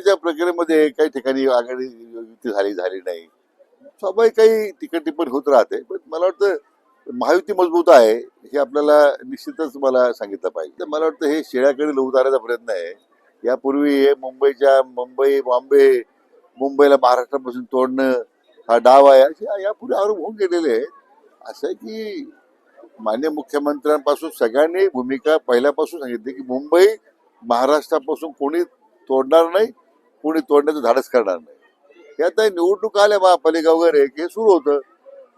त्या प्रक्रियेमध्ये काही ठिकाणी आघाडी युती झाली झाली नाही. स्वाभाविक काही तिकट टिप्पणी होत राहते पण मला वाटतं महायुती मजबूत आहे हे आपल्याला निश्चितच मला सांगितलं पाहिजे. तर मला वाटतं हे शेळ्याकडे उतारायचा प्रयत्न आहे. यापूर्वी हे मुंबईच्या मुंबई बॉम्बे मुंबईला महाराष्ट्रापासून तोडणं हा डाव आहे. असे यापुढे आरोप होऊन गेलेले आहेत. असं आहे की मान्य मुख्यमंत्र्यांपासून सगळ्यांनी भूमिका पहिल्यापासून सांगितली की मुंबई महाराष्ट्रापासून कोणी तोडणार नाही कोणी तोडण्याचं धाडस करणार नाही. हे आता निवडणूक आल्या महापालिका वगैरे हे सुरू होतं.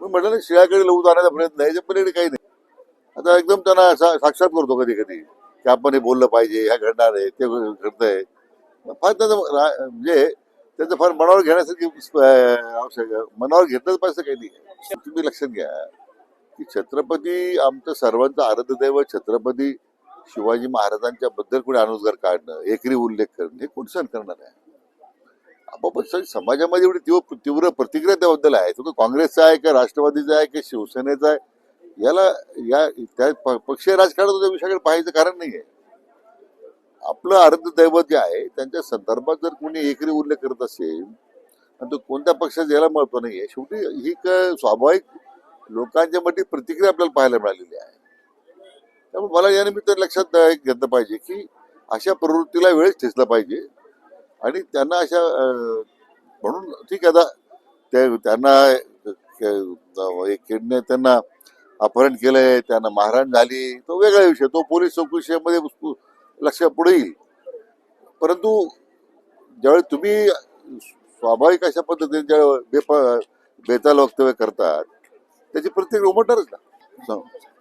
मी म्हटलं ना शिळ्याकडे लवू जाण्याचा प्रयत्न आहे याच्या पलीकडे काही नाही. आता एकदम त्यांना साक्षात करतो कधी कधी की आपण हे बोललं पाहिजे ह्या घडणार आहे ते घडतंय. फार त्याचं म्हणजे त्याचं फार मनावर घेण्यासारखी आवश्यक मनावर घेतलंच पाहिजे काही नाही. तुम्ही लक्षात घ्या. की छत्रपती आमचं सर्वांचं आराध्यदैवत छत्रपती शिवाजी महाराजांच्या बद्दल कोणी अनुद्गार काढणं एकरी उल्लेख करणं हे कोण सण करणार आहे? समाजामध्ये एवढी तीव्र तीव्र प्रतिक्रिया त्याबद्दल आहे. तो काँग्रेसचा आहे का राष्ट्रवादीचा आहे की शिवसेनेचा आहे? याला या त्या प- पक्षीय राजकारणात त्या विषयाकडे पाहायचं कारण नाही आहे आपलं अर्धदैवत जे आहे त्यांच्या संदर्भात जर कोणी एकरी उल्लेख करत असेल आणि तो कोणत्या पक्षाचा याला महत्त्व नाही आहे शेवटी ही एक स्वाभाविक लोकांच्या मध्ये प्रतिक्रिया आपल्याला पाहायला मिळालेली आहे. त्यामुळे मला यानिमित्त लक्षात एक घेतलं पाहिजे की अशा प्रवृत्तीला वेळच ठेचला पाहिजे. आणि त्यांना अशा म्हणून ठीक आहे आता ते त्यांना एक किडने त्यांना अपहरण केलंय त्यांना मारहाण झाली तो वेगळा विषय तो पोलीस चौकशीमध्ये उसकू- लक्ष पुढे येईल. परंतु ज्यावेळी तुम्ही स्वाभाविक अशा पद्धतीने ज्यावेळी बेप बेताल वक्तव्य करतात त्याची प्रत्येक उमटणारच ना.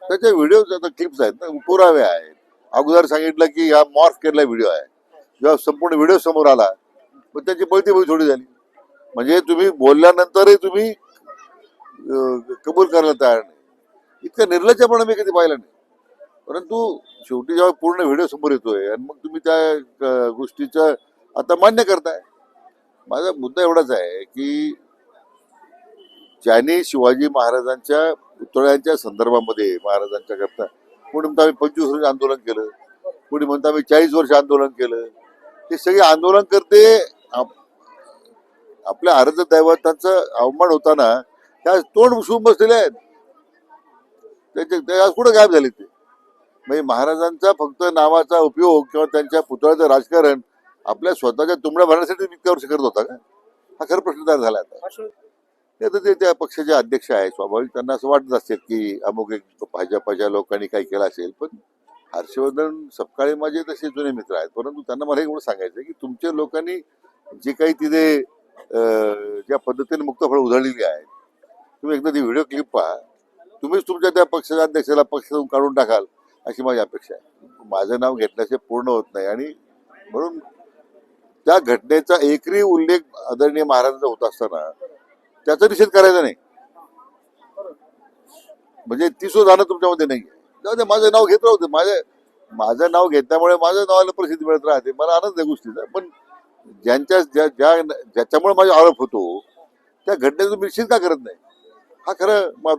त्याचे व्हिडिओ आता क्लिप्स आहेत ना पुरावे आहेत. अगोदर सांगितलं की हा मॉर्फ केलेला व्हिडिओ आहे. जेव्हा संपूर्ण व्हिडिओ समोर आला पण त्यांची बळती बळी थोडी झाली. म्हणजे तुम्ही बोलल्यानंतरही तुम्ही कबूल करायला तयार नाही. इतका निर्लज्जपणा मी कधी पाहिला नाही. परंतु शेवटी जेव्हा पूर्ण व्हिडिओ समोर येतोय आणि मग तुम्ही त्या गोष्टीचं आता मान्य करताय. माझा मुद्दा एवढाच आहे की ज्याने शिवाजी महाराजांच्या पुतळ्यांच्या संदर्भामध्ये महाराजांच्या करता कोणी म्हणता आम्ही पंचवीस वर्ष आंदोलन केलं कोणी म्हणता आम्ही चाळीस वर्ष आंदोलन केलं ते सगळे आंदोलन करते. आपल्या आराध्य दैवतांचा अवमान होताना त्या तोंड उसून बसलेले आहेत. त्याचे आज कुठं गायब झाले ते? म्हणजे महाराजांचा फक्त नावाचा उपयोग किंवा त्यांच्या पुतळ्याचं राजकारण आपल्या स्वतःच्या तुमड्या भरण्यासाठी इतक्या वर्ष करत होता का? हा खरं प्रश्न तयार झाला आता. ते आता ते त्या पक्षाचे अध्यक्ष आहे स्वाभाविक त्यांना असं वाटत असेल की अमुक एक भाजपाच्या लोकांनी काही केलं असेल पण हर्षवर्धन सपकाळे माझे तसे जुने मित्र आहेत. परंतु त्यांना मला एवढं सांगायचं आहे की तुमच्या लोकांनी जे काही तिथे ज्या पद्धतीने मुक्तफळ उधळलेली आहे तुम्ही एकदा ती व्हिडिओ क्लिप पहा. तुम्हीच तुमच्या त्या पक्षाच्या अध्यक्षाला पक्षातून काढून टाकाल अशी माझी अपेक्षा आहे. माझं नाव घेतल्याचे पूर्ण होत नाही. आणि म्हणून त्या घटनेचा एकरी उल्लेख आदरणीय महाराजांचा होत असताना त्याचा निषेध करायचा नाही. म्हणजे ती सुद्धा जाणं तुमच्यामध्ये नाही जाऊ दे माझं नाव घेत राहू दे. माझे माझं नाव घेतल्यामुळे माझ्या नावाला प्रसिद्धी मिळत राहते. मला आनंद आहे गोष्टीचा. पण ज्यांच्या ज्या ज्या ज्याच्यामुळे माझा आरोप होतो त्या घटनेचं निषेध का करत नाही? हा खरं महत्त्व